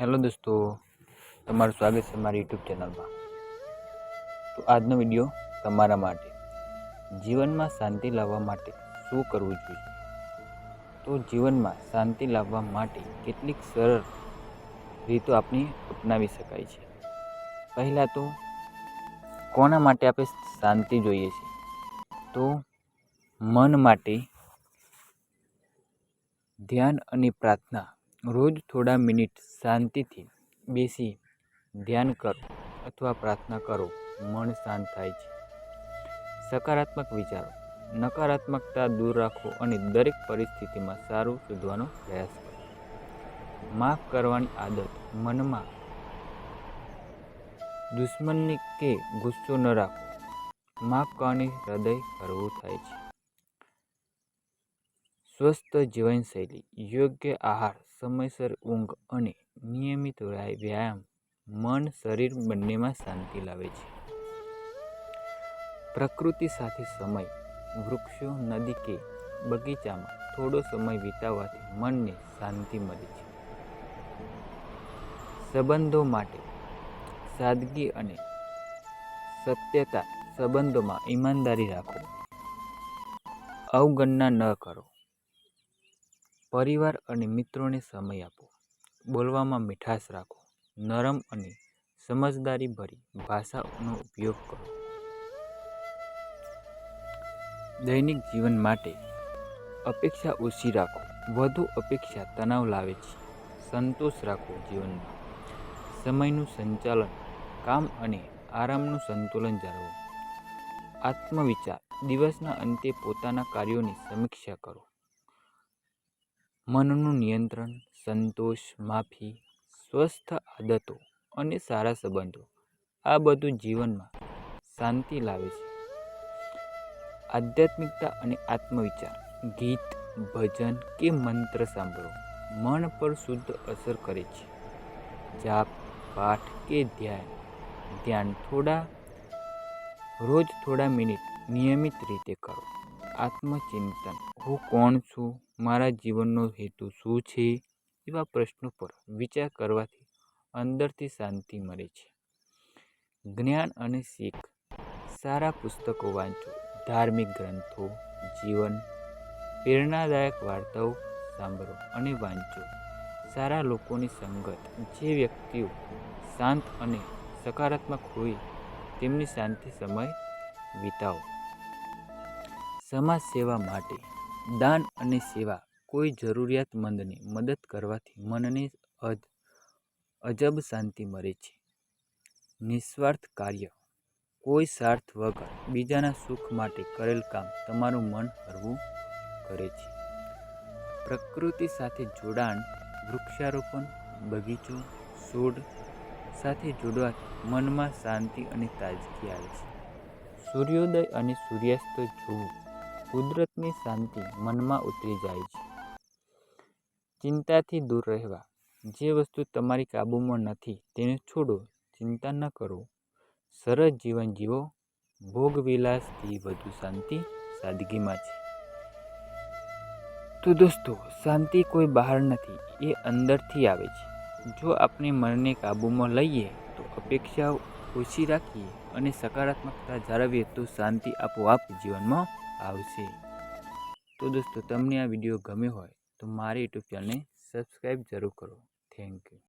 Hello દોસ્તો, તમારું સ્વાગત છે મારી યુટ્યુબ ચેનલમાં તો આજનો વીડિયો તમારા માટે, જીવનમાં શાંતિ લાવવા માટે શું કરવું જોઈએ? તો જીવનમાં શાંતિ લાવવા માટે કેટલીક સરળ રીતો આપણી અપનાવી શકાય છે. પહેલાં તો, કોના માટે આપણે શાંતિ જોઈએ છે? તો મન માટે ધ્યાન અને પ્રાર્થના રોજ થોડા મિનિટ શાંતિથી બેસી ધ્યાન કરો અથવા પ્રાર્થના કરો. મન શાંત થાય છે. સકારાત્મક વિચારો. નકારાત્મકતા દૂર રાખો અને દરેક પરિસ્થિતિમાં સારું શોધવાનો પ્રયાસ કરો. માફ કરવાની આદત મનમાં દુશ્મનની કે ગુસ્સો ન રાખો. માફ કરવાની હૃદય કરવું થાય છે. સ્વસ્થ જીવનશૈલી, યોગ્ય આહાર, સમયસર ઊંઘ અને નિયમિત વ્યાય- વ્યાયામ મન, શરીર બંનેમાં શાંતિ લાવે છે. પ્રકૃતિ સાથે સમય, વૃક્ષો, નદી કે બગીચામાં થોડો સમય વિતાવવાથી મનને શાંતિ મળે છે. સંબંધો માટે સાદગી અને સત્યતા સંબંધોમાં ઈમાનદારી રાખો. અવગણના ન કરો. પરિવાર અને મિત્રોને સમય આપો. બોલવામાં મીઠાશ રાખો. નરમ અને સમજદારીભરી ભાષાનો ઉપયોગ કરો. દૈનિક જીવન માટે અપેક્ષા ઓછી રાખો. વધુ અપેક્ષા તણાવ લાવે છે. સંતોષ રાખો જીવનમાં. સમયનું સંચાલન, કામ અને આરામનું સંતુલન જાળવો. આત્મવિચાર દિવસના અંતે પોતાના કાર્યોની સમીક્ષા કરો. મનનું નિયંત્રણ, સંતોષ, માફી, સ્વસ્થ આદતો અને સારા સંબંધો. આ બધું જીવનમાં શાંતિ લાવે છે. આધ્યાત્મિકતા અને આત્મવિચાર, ગીત, ભજન કે મંત્ર સાંભળો, મન પર શુદ્ધ અસર કરે છે. જાપ, પાઠ કે ધ્યાન ધ્યાન થોડા, રોજ થોડા મિનિટ નિયમિત રીતે કરો. આત્મચિંતન. હું કોણ છું? મારા જીવનનો હેતુ શું છે? એવા પ્રશ્નો પર વિચાર કરવાથી અંદરથી શાંતિ મળે છે. જ્ઞાન અને શીખ. સારા પુસ્તકો વાંચો. ધાર્મિક ગ્રંથો, જીવન, પ્રેરણાદાયક વાર્તાઓ સાંભળો અને વાંચો. સારા લોકોની સંગત. જે વ્યક્તિઓ શાંત અને સકારાત્મક હોય, તેમની શાંતિ સમય વિતાવો. સમાજ સેવા માટે દાન અને સેવા કોઈ જરૂરિયાતમંદને મદદ કરવાથી મનને અજ, અજબ શાંતિ મળે છે. નિસ્વાર્થ કાર્ય, કોઈ સ્વાર્થ વગર બીજાના સુખ માટે કરેલ કામ તમારું મન હરવું કરે છે. પ્રકૃતિ સાથે જોડાણ, વૃક્ષારોપણ, બગીચો છોડ સાથે જોડવાથી મનમાં શાંતિ અને તાજગી આવે છે. સૂર્યોદય અને સૂર્યાસ્ત જોવું કુદરતની શાંતિ મનમાં ઉતરી જાય છે. ચિંતાથી દૂર રહેવા. જે વસ્તુ તમારી કાબૂમાં નથી તેને છોડો, ચિંતા ન કરો. સરસ જીવન જીવો. ભોગવિલાસથી વધુ શાંતિ સાદગીમાં છે. તો દોસ્તો, શાંતિ કોઈ બહાર નથી, એ અંદરથી આવે છે. જો આપણે મનને કાબૂમાં લઈએ, તો અપેક્ષાઓ ઓછી રાખીએ અને સકારાત્મકતા જાળવીએ, તો શાંતિ આપોઆપ જીવનમાં આવશે. તો દોસ્તો, તમને આ વીડિયો ગમ્યો હોય તો મારી યુટ્યુબ ચેનલને સબસ્ક્રાઈબ જરૂર કરો. Thank you